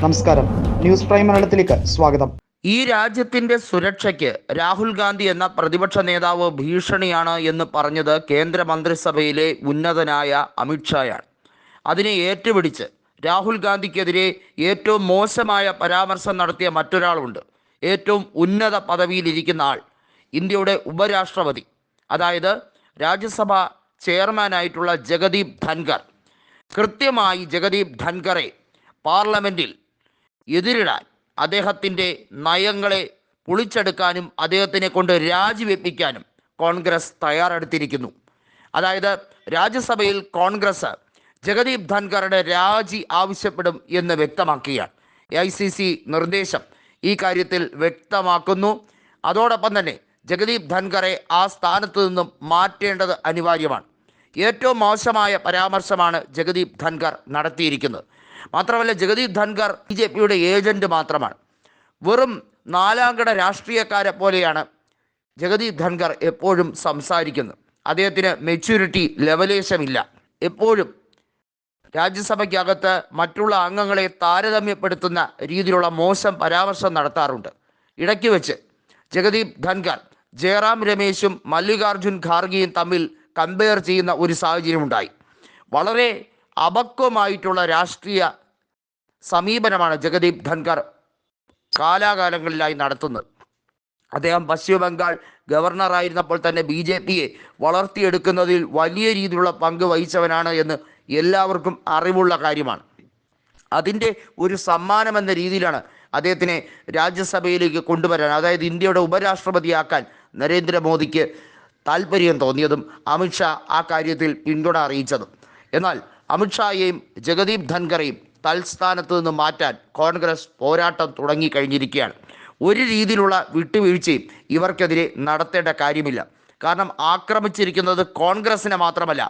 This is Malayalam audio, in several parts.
നമസ്കാരം. ന്യൂസ് പ്രൈം മലയാളത്തിലേക്ക് സ്വാഗതം. ഈ രാജ്യത്തിന്റെ സുരക്ഷയ്ക്ക് രാഹുൽ ഗാന്ധി എന്ന പ്രതിപക്ഷ നേതാവ് ഭീഷണിയാണ് എന്ന് പറഞ്ഞത് കേന്ദ്ര മന്ത്രിസഭയിലെ ഉന്നതനായ അമിത്ഷായാണ് അതിനെ ഏറ്റുപിടിച്ച് രാഹുൽ ഗാന്ധിക്കെതിരെ ഏറ്റവും മോശമായ പരാമർശം നടത്തിയ മറ്റൊരാളുണ്ട്. ഏറ്റവും ഉന്നത പദവിയിലിരിക്കുന്ന ആൾ ഇന്ത്യയുടെ ഉപരാഷ്ട്രപതി അതായത് രാജ്യസഭ ചെയർമാനായിട്ടുള്ള ജഗദീപ് ധൻഖർ. കൃത്യമായി ജഗദീപ് ധൻഖറെ പാർലമെന്റിൽ എതിരിടാൻ അദ്ദേഹത്തിന്റെ നയങ്ങളെ പൊളിച്ചെടുക്കാനും അദ്ദേഹത്തിനെ കൊണ്ട് രാജിവെപ്പിക്കാനും കോൺഗ്രസ് തയ്യാറെടുത്തിരിക്കുന്നു. അതായത് രാജ്യസഭയിൽ കോൺഗ്രസ് ജഗദീപ് ധൻഖറുടെ രാജി ആവശ്യപ്പെടും എന്ന് വ്യക്തമാക്കുകയാണ് എ ഐ സി സി നിർദ്ദേശം ഈ കാര്യത്തിൽ വ്യക്തമാക്കുന്നു. അതോടൊപ്പം തന്നെ ജഗദീപ് ധൻഖറെ ആ സ്ഥാനത്ത് നിന്നും മാറ്റേണ്ടത് അനിവാര്യമാണ്. ഏറ്റവും മോശമായ പരാമർശമാണ് ജഗദീപ് ധൻഖർ നടത്തിയിരിക്കുന്നത്. മാത്രമല്ല ജഗദീപ് ധൻഖർ ബി ജെ പിയുടെ ഏജന്റ് മാത്രമാണ്. വെറും നാലാംകട രാഷ്ട്രീയക്കാരെ പോലെയാണ് ജഗദീപ് ധൻഖർ എപ്പോഴും സംസാരിക്കുന്നത്. അദ്ദേഹത്തിന് മെച്യൂരിറ്റി ലെവലേശമില്ല എപ്പോഴും രാജ്യസഭയ്ക്കകത്ത് മറ്റുള്ള അംഗങ്ങളെ താരതമ്യപ്പെടുത്തുന്ന രീതിയിലുള്ള മോശം പരാമർശം നടത്താറുണ്ട്. ഇടയ്ക്ക് വെച്ച് ജഗദീപ് ധൻഖർ ജയറാം രമേശും മല്ലികാർജുൻ ഖാർഗെയും തമ്മിൽ കമ്പയർ ചെയ്യുന്ന ഒരു സാഹചര്യമുണ്ടായി. വളരെ അപക്വമായിട്ടുള്ള രാഷ്ട്രീയ സമീപനമാണ് ജഗദീപ് ധൻഖർ കാലാകാലങ്ങളിലായി നടത്തുന്നത്. അദ്ദേഹം പശ്ചിമബംഗാൾ ഗവർണറായിരുന്നപ്പോൾ തന്നെ ബി ജെ പിയെ വളർത്തിയെടുക്കുന്നതിൽ വലിയ രീതിയിലുള്ള പങ്ക് വഹിച്ചവനാണ് എന്ന് എല്ലാവർക്കും അറിവുള്ള കാര്യമാണ്. അതിന്റെ ഒരു സമ്മാനം എന്ന രീതിയിലാണ് അദ്ദേഹത്തിനെ രാജ്യസഭയിലേക്ക് കൊണ്ടുവരാൻ അതായത് ഇന്ത്യയുടെ ഉപരാഷ്ട്രപതിയാക്കാൻ നരേന്ദ്രമോദിക്ക് താല്പര്യം തോന്നിയതും അമിത്ഷാ ആ കാര്യത്തിൽ പിന്തുണ അറിയിച്ചതും. എന്നാൽ അമിത്ഷായെയും ജഗദീപ് ധൻഖറേയും തൽസ്ഥാനത്ത് നിന്ന് മാറ്റാൻ കോൺഗ്രസ് പോരാട്ടം തുടങ്ങിക്കഴിഞ്ഞിരിക്കുകയാണ്. ഒരു രീതിയിലുള്ള വിട്ടുവീഴ്ചയും ഇവർക്കെതിരെ നടത്തേണ്ട കാര്യമില്ല. കാരണം ആക്രമിച്ചിരിക്കുന്നത് കോൺഗ്രസിനെ മാത്രമല്ല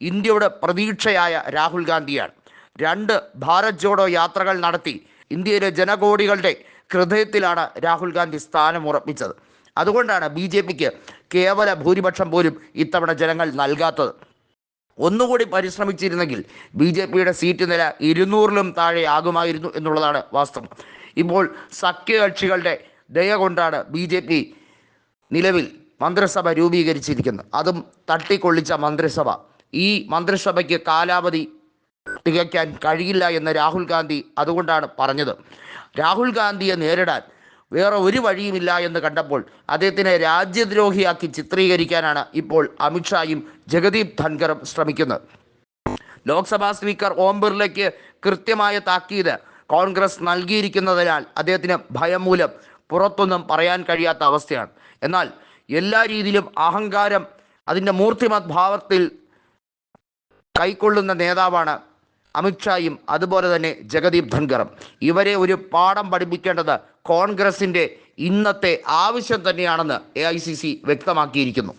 ഇന്ത്യയുടെ പ്രതീക്ഷയായ രാഹുൽ ഗാന്ധിയാണ്. രണ്ട് ഭാരത് ജോഡോ യാത്രകൾ നടത്തി ഇന്ത്യയിലെ ജനകോടികളുടെ ഹൃദയത്തിലാണ് രാഹുൽ ഗാന്ധി സ്ഥാനം ഉറപ്പിച്ചത്. അതുകൊണ്ടാണ് ബി ജെ പിക്ക് കേവല ഭൂരിപക്ഷം പോലും ഇത്തവണ ജനങ്ങൾ നൽകാത്തത്. ഒന്നുകൂടി പരിശ്രമിച്ചിരുന്നെങ്കിൽ ബി ജെ പിയുടെ സീറ്റ് നില ഇരുന്നൂറിലും താഴെ ആകുമായിരുന്നു എന്നുള്ളതാണ് വാസ്തവം. ഇപ്പോൾ സഖ്യകക്ഷികളുടെ ദയ കൊണ്ടാണ് ബി ജെ പി നിലവിൽ മന്ത്രിസഭ രൂപീകരിച്ചിരിക്കുന്നത്. അതും തട്ടിക്കൊള്ളിച്ച മന്ത്രിസഭ. ഈ മന്ത്രിസഭയ്ക്ക് കാലാവധി തികയ്ക്കാൻ കഴിയില്ല എന്ന് രാഹുൽ ഗാന്ധി അതുകൊണ്ടാണ് പറഞ്ഞത്. രാഹുൽ ഗാന്ധിയെ നേരിടാൻ വേറെ ഒരു വഴിയുമില്ല എന്ന് കണ്ടപ്പോൾ അദ്ദേഹത്തിനെ രാജ്യദ്രോഹിയാക്കി ചിത്രീകരിക്കാനാണ് ഇപ്പോൾ അമിത്ഷായും ജഗദീപ് ധൻഖറും ശ്രമിക്കുന്നത്. ലോക്സഭാ സ്പീക്കർ ഓം ബിർലയ്ക്ക് കൃത്യമായ താക്കീത് കോൺഗ്രസ് നൽകിയിരിക്കുന്നതിനാൽ അദ്ദേഹത്തിന് ഭയം മൂലം പുറത്തൊന്നും പറയാൻ കഴിയാത്ത അവസ്ഥയാണ്. എന്നാൽ എല്ലാ രീതിയിലും അഹങ്കാരം അതിന്റെ മൂർത്തിമത് ഭാവത്തിൽ കൈക്കൊള്ളുന്ന നേതാവാണ് അമിത്ഷായും അതുപോലെ തന്നെ ജഗദീപ് ധൻഖറും. ഇവരെ ഒരു പാഠം പഠിപ്പിക്കേണ്ടത് കോൺഗ്രസിന്റെ ഇന്നത്തെ ആവശ്യം തന്നെയാണെന്ന് എ വ്യക്തമാക്കിയിരിക്കുന്നു.